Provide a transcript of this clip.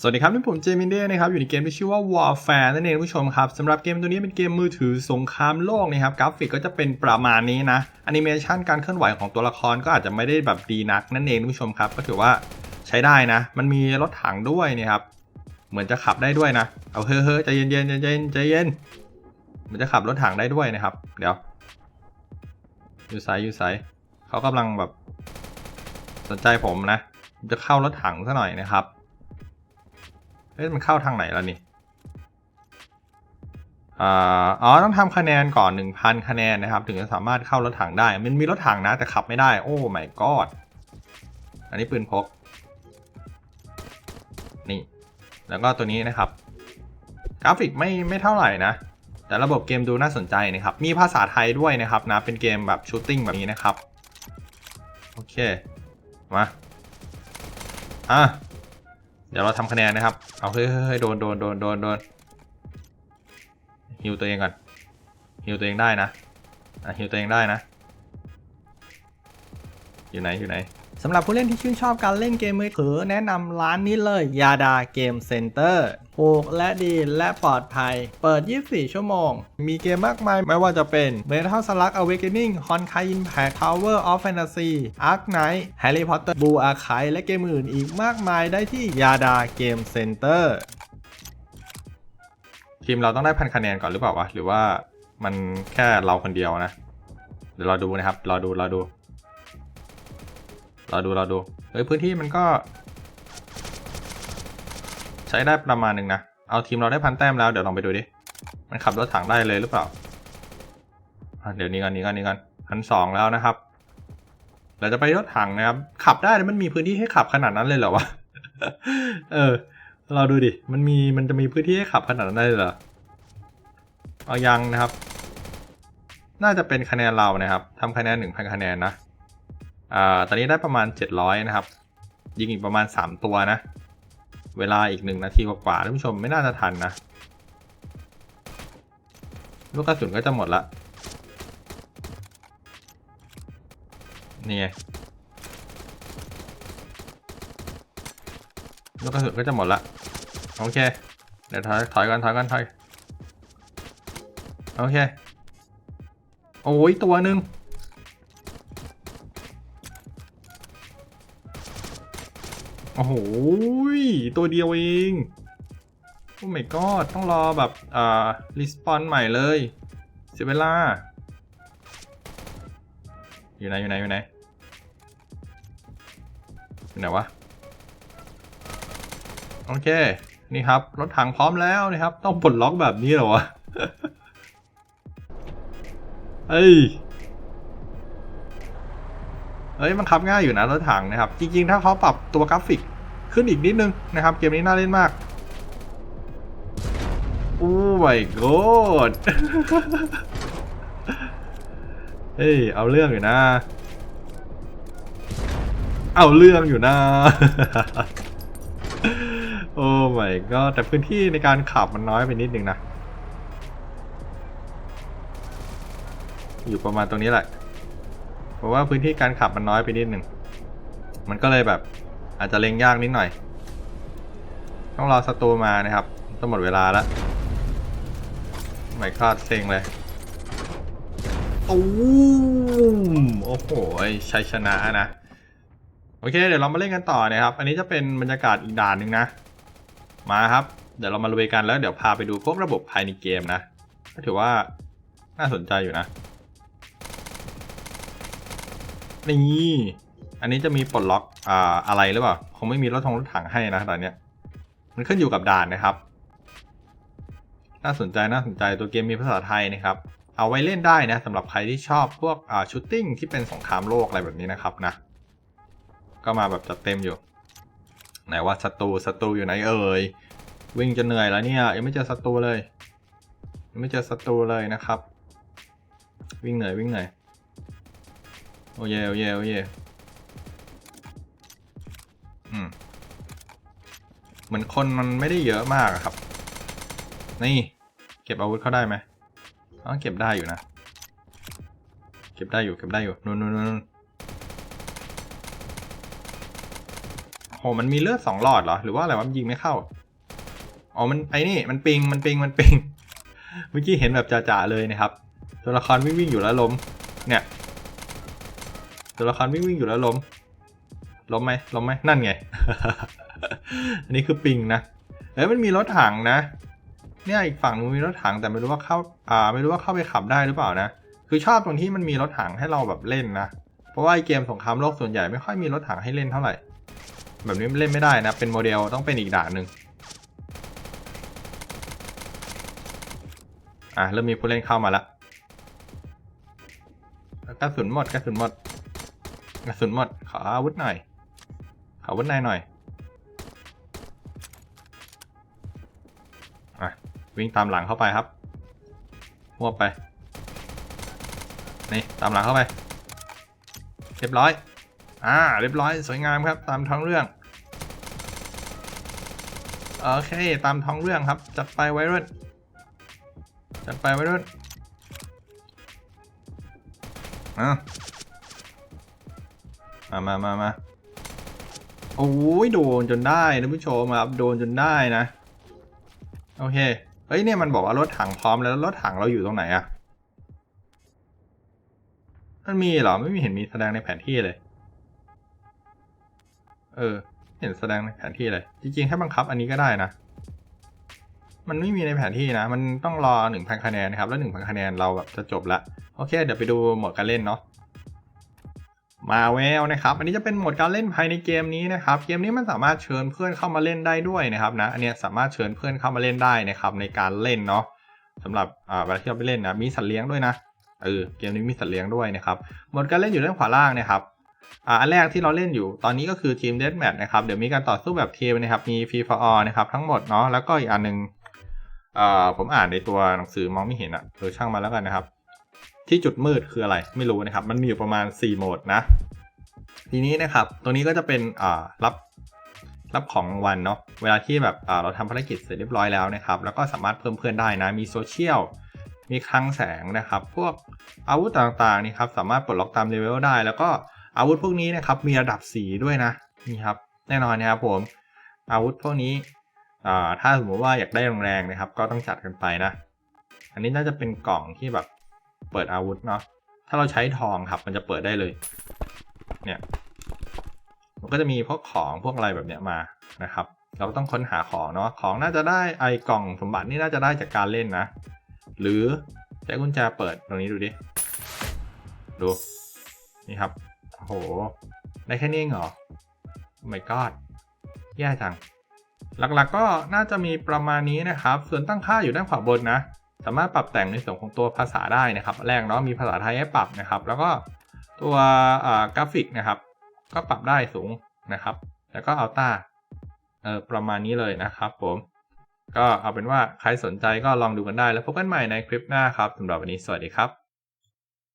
สวัสดีครับนี่ผมเจมินเด้นะครับอยู่ในเกมที่ชื่อว่า Warfare นั่นเองผู้ชมครับสำหรับเกมตัวนี้เป็นเกมมือถือสงครามโลกนะครับกราฟิกก็จะเป็นประมาณนี้นะแอนิเมชันการเคลื่อนไหวของตัวละครก็อาจจะไม่ได้แบบดีนักนั่นเองผู้ชมครับก็ถือว่าใช้ได้นะ มันมีรถถังด้วยนะครับเหมือนจะขับได้ด้วยนะ เอาเฮ้ยเฮ้ยใจเย็นๆใจเย็นใจเย็นมันจะขับรถถังได้ด้วยนะครับ เดี๋ยวอยู่ไซอยู่ไซเขากำลังแบบสนใจผมนะจะเข้ารถถังซะหน่อยนะครับ เอ๊ะมันเข้าทางไหนแล้วนี่อ๋อต้องทำคะแนนก่อน 1,000 คะแนนนะครับ ถึงจะสามารถเข้ารถถังได้ มันมีรถถังนะแต่ขับไม่ได้ โอ้ my god อันนี้ปืนพก นี่ แล้วก็ตัวนี้นะครับ กราฟิกไม่ไม่เท่าไหร่นะ แต่ระบบเกมดูน่าสนใจนะครับ มีภาษาไทยด้วยนะครับนะ เป็นเกมแบบชูตติ้งแบบนี้นะครับ โอเค มา อะ เดี๋ยวเราทำคะแนนนะครับ เอาเฮ้ยเฮ้ยโดนโดนโดนโดนโดนฮิวตัวเองก่อนฮิวตัวเองได้นะอะฮิวตัวเองได้นะ อยู่ไหนอยู่ไหน สำหรับผู้เล่นที่ชื่นชอบการเล่นเกมมือถือแนะนำร้านนี้เลยยาดาเกมเซ็นเตอร์ถูกและดีและปลอดภัย เปิด 24 ชั่วโมง มีเกมมากมายไม่ว่าจะเป็น Metal Slug Awakening Honkai Impact Tower of Fantasy Ark Knight Harry Potter Blue Archive และเกมอื่นอีกมากมายได้ที่ยาดาเกมเซ็นเตอร์ทีมเราต้องได้พันคะแนนก่อนหรือเปล่าวะ หรือว่ามันแค่เราคนเดียวนะ เดี๋ยวเราดูนะครับ รอดู รอดู รอดูรอดูเฮ้ยพื้นที่มันก็ ใช้ได้ประมาณหนึ่งนะ เอาทีมเราได้พันแต้มแล้วเดี๋ยวลองไปดูดิ มันขับรถถังได้เลยหรือเปล่าเดี๋ยวนี้กันนี้กันนี้กันพันสองแล้วนะครับ เราจะไปรถถังนะครับ ขับได้มันมีพื้นที่ให้ขับขนาดนั้นเลยเหรอวะ เออ เราดูดิ มันมี มันจะมีพื้นที่ให้ขับขนาดนั้นได้เลยเหรอ เอายังนะครับ น่าจะเป็นคะแนนเรานะครับทำคะแนนหนึ่งพันคะแนนนะ อ่าตอนนี้ได้ประมาณเจ็ดร้อยนะครับ ยิงอีกประมาณสามตัวนะ เวลาอีกหนึ่งนาทีกว่าๆท่านผู้ชมไม่น่าจะทันนะ ลูกกระสุนก็จะหมดละ นี่ไงลูกกระสุนก็จะหมดละ โอเค เดี๋ยวถอยถอยก่อนถอยก่อนถอย โอเค โอ้ยตัวหนึ่ง โอ้โหตัวเดียวเองโอ้ my god ต้องรอแบบอ่ารีสปอนใหม่เลยเสียเวลา อยู่ไหนอยู่ไหนอยู่ไหนอยู่ไหนวะโอเค นี่ครับ รถถังพร้อมแล้วนะครับ ต้องปลดล็อกแบบนี้เหรอวะ เอ้ย เอ้ยมันขับง่ายอยู่นะรถถังนะครับ จริง ๆ ถ้าเขาปรับตัวกราฟิกขึ้นอีกนิดนึงนะครับ เกมนี้น่าเล่นมากโอ้ my god เฮ้ยเอาเรื่องอยู่นะ เอาเรื่องอยู่นะ โอ้ my god แต่พื้นที่ในการขับมันน้อยไปนิดนึงนะ อยู่ประมาณตรงนี้แหละ เพราะว่าพื้นที่การขับมันน้อยไปนิดหนึ่ง มันก็เลยแบบ อาจจะเล็งยากนิดหน่อย ต้องรอศัตรูมานะครับต้องหมดเวลาแล้วไม่คลาดเซ็งเลยตูมโอ้โหชัยชนะนะ โอเค เดี๋ยวเรามาเล่นกันต่อนะครับ อันนี้จะเป็นบรรยากาศอีกด่านหนึ่งนะ มาครับ เดี๋ยวเรามาลุยกันแล้วเดี๋ยวพาไปดูพวกระบบภายในเกมนะก็ถือว่าน่าสนใจอยู่นะ นี่อันนี้จะมีปลดล็อกอ่าอะไรหรือเปล่าคงไม่มีรถทงรถถังให้นะตอนเนี้ย มันขึ้นอยู่กับด่านนะครับ น่าสนใจน่าสนใจตัวเกมมีภาษาไทยนะครับ เอาไว้เล่นได้นะสำหรับใครที่ชอบพวกอ่าชูตติ้งที่เป็นสงครามโลกอะไรแบบนี้นะครับนะ ก็มาแบบจัดเต็มอยู่ ไหนว่าศัตรูศัตรูอยู่ไหนเอ่ยวิ่งจะเหนื่อยแล้วเนี่ยยังไม่เจอศัตรูเลย ยังไม่เจอศัตรูเลยนะครับ วิ่งเหนื่อยวิ่งเหนื่อย โอ้เยโอ้เยโอ้เยอืม เหมือนคนมันไม่ได้เยอะมากครับ นี่ เก็บอาวุธเขาได้ไหมอ๋อเก็บได้อยู่นะ เก็บได้อยู่ เก็บได้อยู่นู่นนู่นนู่นโห มันมีเลือดสองหลอดเหรอ หรือว่าอะไรวะยิงไม่เข้า อ๋อ มันไอ้นี่ มันปิง มันปิง มันปิง เมื่อกี้เห็นแบบจ่าๆเลยนะครับ ตัวละครวิ่งวิ่งอยู่แล้วล้ม เนี่ย ตัวละครวิ่งวิ่งอยู่แล้วล้มล้มไหมล้มไหมนั่นไง อันนี้คือปิงนะเอ้ยมันมีรถถังนะเนี่ยอีกฝั่งนึงมีรถถังแต่ไม่รู้ว่าเข้าอ่าไม่รู้ว่าเข้าไปขับได้หรือเปล่านะ คือชอบตรงที่มันมีรถถังให้เราแบบเล่นนะ เพราะว่าไอเกมสงครามโลกส่วนใหญ่ไม่ค่อยมีรถถังให้เล่นเท่าไหร่ แบบนี้เล่นไม่ได้นะ เป็นโมเดลต้องเป็นอีกด่านหนึ่งอะเริ่มมีผู้เล่นเข้ามาแล้วกระสุนหมดกระสุนหมด กระสุนหมด ขออาวุธหน่อย ขออาวุธนายหน่อยอะวิ่งตามหลังเข้าไปครับมั่วไป นี่ ตามหลังเข้าไป เรียบร้อย อ่า เรียบร้อย สวยงามครับ ตามท้องเรื่อง โอเค ตามท้องเรื่องครับ จัดไปไว้รุ่น จัดไปไว้รุ่นอะ มามามามาโอ้ยโดนจนได้นผู้ชมครับโดนจนได้นะ โอเคเฮ้ยเนี่ยมันบอกว่ารถถังพร้อมแล้วรถถังเราอยู่ตรงไหนอะมันมีเหรอไม่มีเห็นมีแสดงในแผนที่เลย เออ เห็นแสดงในแผนที่เลย จริงๆให้บังคับอันนี้ก็ได้นะ มันไม่มีในแผนที่นะ มันต้องรอ1,000คะแนนนะครับ แล้ว1,000คะแนนเราแบบจะจบละโอเค เดี๋ยวไปดูหมดการเล่นเนาะ มาแววนะครับ อันนี้จะเป็นโหมดการเล่นภายในเกมนี้นะครับ เกมนี้มันสามารถเชิญเพื่อนเข้ามาเล่นได้ด้วยนะครับนะ อันนี้สามารถเชิญเพื่อนเข้ามาเล่นได้นะครับในการเล่นเนาะสำหรับอ่าเวลาที่เราไปเล่นนะ มีสัตว์เลี้ยงด้วยนะ เออ เกมนี้มีสัตว์เลี้ยงด้วยนะครับ โหมดการเล่นอยู่ด้านขวาล่างนะครับ อ่า อันแรกที่เราเล่นอยู่ ตอนนี้ก็คือทีมเด a แมทนะครับ เดี๋ยวมีการต่อสู้แบบทีมนะครับ มีฟรีฟอร์นะครับทั้งหมดเนาะ แล้วก็อีกอันหนึงเอ่อผมอ่านในตัวหนังสือมองไม่เห็นอะ่ะเออช่างมาแล้วกันนะครับ ที่จุดมืดคืออะไรไม่รู้นะครับ มันมีอยู่ประมาณ 4 โหมดนะ ทีนี้นะครับตัวนี้ก็จะเป็นรับรับของรางวัลเนาะ เวลาที่แบบเราทำภารกิจเสร็จเรียบร้อยแล้วนะครับ แล้วก็สามารถเพิ่มเพื่อนได้นะ มีโซเชียล มีคลังแสงนะครับ พวกอาวุธต่างๆนี่ครับ สามารถปลดล็อกตามเลเวลได้ แล้วก็อาวุธพวกนี้นะครับ มีระดับสีด้วยนะ นี่ครับ แน่นอนนะครับผม อาวุธพวกนี้ ถ้าสมมติว่าอยากได้แรงๆนะครับ ก็ต้องจัดกันไปนะ อันนี้น่าจะเป็นกล่องที่แบบ เปิดอาวุธเนาะถ้าเราใช้ทองครับมันจะเปิดได้เลย เนี่ยมันก็จะมีพวกของพวกอะไรแบบเนี้ยมานะครับ เราก็ต้องค้นหาของเนาะของน่าจะได้ไอกล่องสมบัตินี่น่าจะได้จากการเล่นนะ หรือใช้กุญแจเปิดตรงนี้ดูดิดูนี่ครับโอ้โหได้แค่นี้เองเหรอ Oh my god แย่จัง หลักๆก็น่าจะมีประมาณนี้นะครับ ส่วนตั้งค่าอยู่ด้านขวาบนนะ สามารถปรับแต่งในส่วนของตัวภาษาได้นะครับ แรกเนาะมีภาษาไทยให้ปรับนะครับ แล้วก็ตัวกราฟิกนะครับ ก็ปรับได้สูงนะครับ แล้วก็อัลต้าเออประมาณนี้เลยนะครับผม ก็เอาเป็นว่าใครสนใจก็ลองดูกันได้แล้วพบกันใหม่ในคลิปหน้าครับสำหรับวันนี้สวัสดีครับ